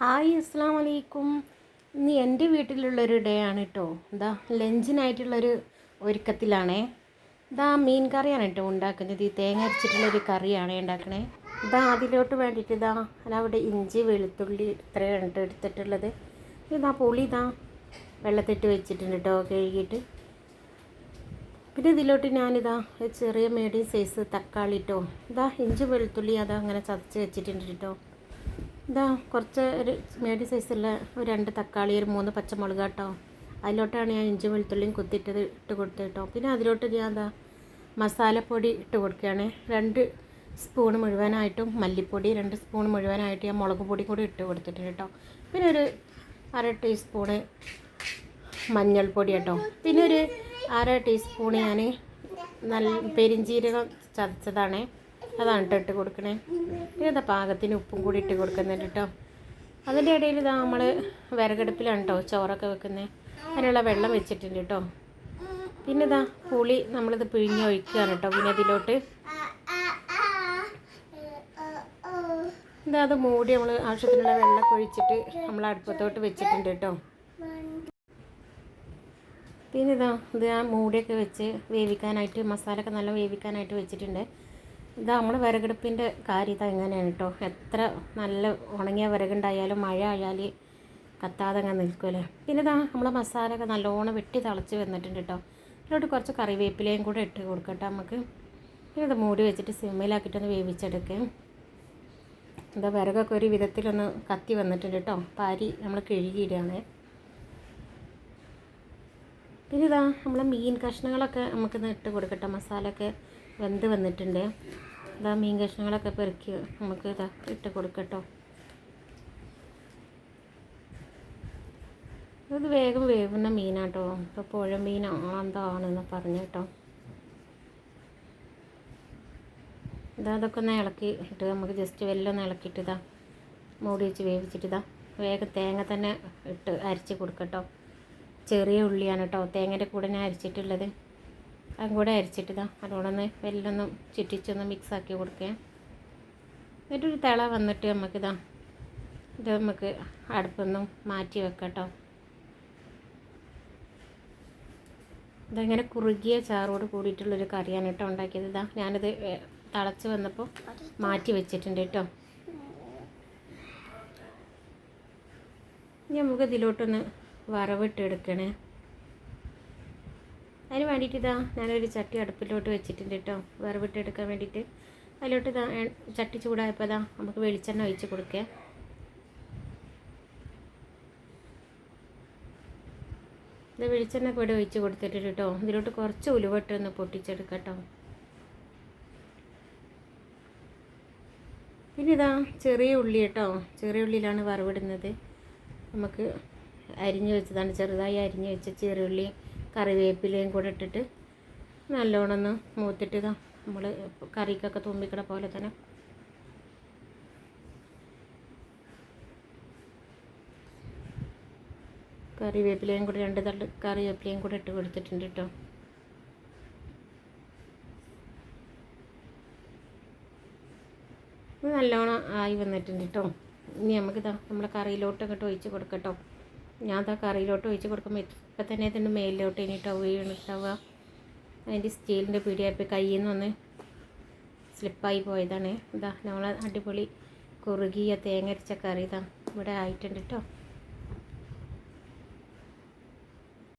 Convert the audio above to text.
Hi അസ്സാം വലൈക്കും ഇന്ന് എന്റെ വീട്ടിലുള്ളൊരു ഡേ ആണ് കേട്ടോ എന്താ ലഞ്ചിനായിട്ടുള്ളൊരു ഒരുക്കത്തിലാണേ. ഇതാ മീൻ കറിയാണ് കേട്ടോ ഉണ്ടാക്കുന്നത്. ഈ തേങ്ങ അരച്ചിട്ടുള്ളൊരു കറിയാണ് ഉണ്ടാക്കണേ. ഇതാ അതിലോട്ട് വേണ്ടിയിട്ട് ഇതാ അവിടെ ഇഞ്ചി വെളുത്തുള്ളി ഇത്രയാണ് എടുത്തിട്ടുള്ളത്. ഇതാ പുളി ഇതാ വെള്ളത്തിട്ട് വെച്ചിട്ടുണ്ട് കേട്ടോ കഴുകിയിട്ട്. പിന്നെ ഇതിലോട്ട് ഞാനിതാ ചെറിയ മീഡിയം സൈസ് തക്കാളി കേട്ടോ ഇതാ ഇഞ്ചി വെളുത്തുള്ളി അതാ അങ്ങനെ ചതച്ച് വെച്ചിട്ടുണ്ട് കേട്ടോ ഇതാ കുറച്ച് ഒരു മീഡിയം സൈസുള്ള ഒരു രണ്ട് തക്കാളി ഒരു മൂന്ന് പച്ചമുളക് കേട്ടോ അതിലോട്ടാണ് ഞാൻ ഇഞ്ചി വെളുത്തുള്ളിയും കുത്തിയിട്ടത് ഇട്ട് കൊടുത്തത് കേട്ടോ. പിന്നെ അതിലോട്ട് ഞാൻ എന്താ മസാലപ്പൊടി ഇട്ട് കൊടുക്കുകയാണ്. രണ്ട് സ്പൂൺ മുഴുവനായിട്ടും മല്ലിപ്പൊടി രണ്ട് സ്പൂൺ മുഴുവനായിട്ട് ഞാൻ മുളക് പൊടി കൂടി ഇട്ട് കൊടുത്തിട്ട് കേട്ടോ. പിന്നെ ഒരു അര ടീസ്പൂണ് മഞ്ഞൾപ്പൊടി കേട്ടോ പിന്നെ ഒരു അര ടീസ്പൂൺ ഞാൻ നല്ല പെരിഞ്ചീരകം ചതച്ചതാണ്. അതാണ് കേട്ടോ ഇട്ട് കൊടുക്കണേ. ഇതാ പാകത്തിന് ഉപ്പും കൂടി ഇട്ട് കൊടുക്കുന്നുണ്ട് കേട്ടോ അതിന്റെ ഇടയിൽ ഇതാ നമ്മൾ വിറകടുപ്പിലാണ് കേട്ടോ ചോറൊക്കെ വെക്കുന്നത് അതിനുള്ള വെള്ളം വെച്ചിട്ടുണ്ട് കേട്ടോ പിന്നെ ഇതാ പുളി നമ്മളിത് പിഴിഞ്ഞ് ഒഴിക്കുകയാണ് കേട്ടോ പിന്നെ ഇതിലോട്ട്. ഇതാ അത് മൂടി നമ്മൾ ആവശ്യത്തിനുള്ള വെള്ളമൊക്കെ ഒഴിച്ചിട്ട് നമ്മൾ അടുപ്പത്തോട്ട് വെച്ചിട്ടുണ്ട് കേട്ടോ പിന്നെ ഇതാ ഇത് ആ മൂടിയൊക്കെ വെച്ച് വേവിക്കാനായിട്ട് മസാലയൊക്കെ നല്ല വേവിക്കാനായിട്ട് വെച്ചിട്ടുണ്ട്. ഇതാ നമ്മൾ വിറകടുപ്പിന്റെ കാര്യം ഇതാ എങ്ങനെയാണ് കേട്ടോ എത്ര നല്ല ഉണങ്ങിയ വിറകുണ്ടായാലും മഴ ആയാൽ കത്താതെ അങ്ങനെ നിൽക്കുമല്ലേ പിന്നെ ഇതാ നമ്മൾ മസാല ഒക്കെ നല്ലോണം വെട്ടി തിളച്ച് വന്നിട്ടുണ്ട് കേട്ടോ ഇതിലോട്ട് കുറച്ച് കറിവേപ്പിലയും കൂടെ ഇട്ട് കൊടുക്കട്ടെ നമുക്ക്. പിന്നെ ഇത് മൂടി വെച്ചിട്ട് സിമ്മിലാക്കിയിട്ടൊന്ന് വേവിച്ചെടുക്കാം. എന്താ വിറകൊക്കെ ഒരു വിധത്തിലൊന്ന് കത്തി വന്നിട്ടുണ്ട് കേട്ടോ പാരി നമ്മൾ കിഴുകിയിടുകയാണ്. പിന്നെ ഇതാ നമ്മൾ മീൻ കഷ്ണങ്ങളൊക്കെ നമുക്കിന്ന് ഇട്ട് കൊടുക്കട്ടെ. മസാലയൊക്കെ വെന്ത് വന്നിട്ടുണ്ട്. ഇതാ മീൻ കഷ്ണങ്ങളൊക്കെ പെറുക്കി നമുക്ക് ഇതാ ഇട്ട് കൊടുക്കട്ടോ. ഇത് വേഗം വേവുന്ന മീനാട്ടോ. ഇപ്പോൾ പുഴ മീനോ എന്താണെന്ന് പറഞ്ഞു കേട്ടോ ഇതാ അതൊക്കെ ഒന്ന് ഇളക്കി ഇട്ട് നമുക്ക് ജസ്റ്റ് വെല്ലൊന്ന് ഇളക്കിയിട്ട് ഇതാ മൂടി വെച്ച് വേവിച്ചിട്ട് ഇതാ വേഗം തേങ്ങ തന്നെ ഇട്ട് അരച്ച് കൊടുക്കട്ടോ. ചെറിയ ഉള്ളിയാണ് കേട്ടോ. തേങ്ങയുടെ കൂടെ ഞാൻ അരിച്ചിട്ടുള്ളത്. അതും കൂടെ അരിച്ചിട്ട് ഇതാ ഒന്ന് വെല്ലൊന്ന് ചുറ്റിച്ചൊന്ന് മിക്സ് ആക്കി കൊടുക്കുക എന്നിട്ടൊരു തിള വന്നിട്ട് നമുക്കിതാ ഇത് നമുക്ക് അടുപ്പൊന്നും മാറ്റി വെക്കട്ടോ. ഇതെങ്ങനെ ഇതങ്ങനെ കുറുകിയ ചാറോട് കൂടിയിട്ടുള്ളൊരു കറിയാണ് കേട്ടോ ഉണ്ടാക്കിയത്. ഇതാ ഞാനിത് തിളച്ച് വന്നപ്പോൾ മാറ്റി വെച്ചിട്ടുണ്ട് കേട്ടോ. ഇനി നമുക്ക് ഇതിലോട്ടൊന്ന് വറവിട്ട് എടുക്കണേ അതിന് വേണ്ടിയിട്ട് ഇതാ ഞാനൊരു ചട്ടി അടുപ്പിലോട്ട് വെച്ചിട്ടുണ്ട് കേട്ടോ. വറവിട്ട് എടുക്കാൻ വേണ്ടിയിട്ട്. അതിലോട്ട് ഇതാ ചട്ടി ചൂടായപ്പോൾ ഇതാ നമുക്ക് വെളിച്ചെണ്ണ ഒഴിച്ച് കൊടുക്കുക ഇത് വെളിച്ചെണ്ണ കൂടെ ഒഴിച്ച് കൊടുത്തിട്ടുണ്ട് കേട്ടോ. ഇതിലോട്ട് കുറച്ച് ഉലുവട്ട് ഒന്ന് പൊട്ടിച്ചെടുക്കാം കേട്ടോ. പിന്നെ ഇതാ ചെറിയ ഉള്ളി കേട്ടോ. ചെറിയ ഉള്ളിയിലാണ് വറവിടുന്നത്. നമുക്ക് അരിഞ്ഞ് വെച്ചതാണ്. ചെറുതായി അരിഞ്ഞ് വെച്ച ചെറുള്ളി കറിവേപ്പിലയും കൂടെ ഇട്ടിട്ട് നല്ലോണം ഒന്ന് മൂത്തിട്ട് നമ്മൾ കറിക്കൊക്കെ തുമ്പിക്കണ പോലെ തന്നെ. കറിവേപ്പിലയും കൂടെ രണ്ട് തണ്ട് കറിവേപ്പിലയും കൂടെ ഇട്ട് കൊടുത്തിട്ടുണ്ട് കേട്ടോ. നല്ലോണം ആയി വന്നിട്ടുണ്ട് കേട്ടോ. ഇനി നമുക്കിതാ നമ്മളെ കറിയിലോട്ടൊക്കെ ഒഴിച്ച് കൊടുക്കട്ടോ ഞാൻ അതാ കറിയിലോട്ട് ഒഴിച്ച് കൊടുക്കുമ്പോൾ ഇപ്പം തന്നെ ഇതിന്റെ മേലിലോട്ട് ഇനിട്ടോ വീണിട്ടാവുക അതിന്റെ സ്റ്റീലിന്റെ പിടിയായപ്പോൾ കയ്യിൽ നിന്ന് ഒന്ന് സ്ലിപ്പായി പോയതാണ്. ഇതാ നമ്മൾ അടിപൊളി കുറുകിയ തേങ്ങരച്ച കറി ഇതാ ഇവിടെ ആയിട്ടുണ്ട് കേട്ടോ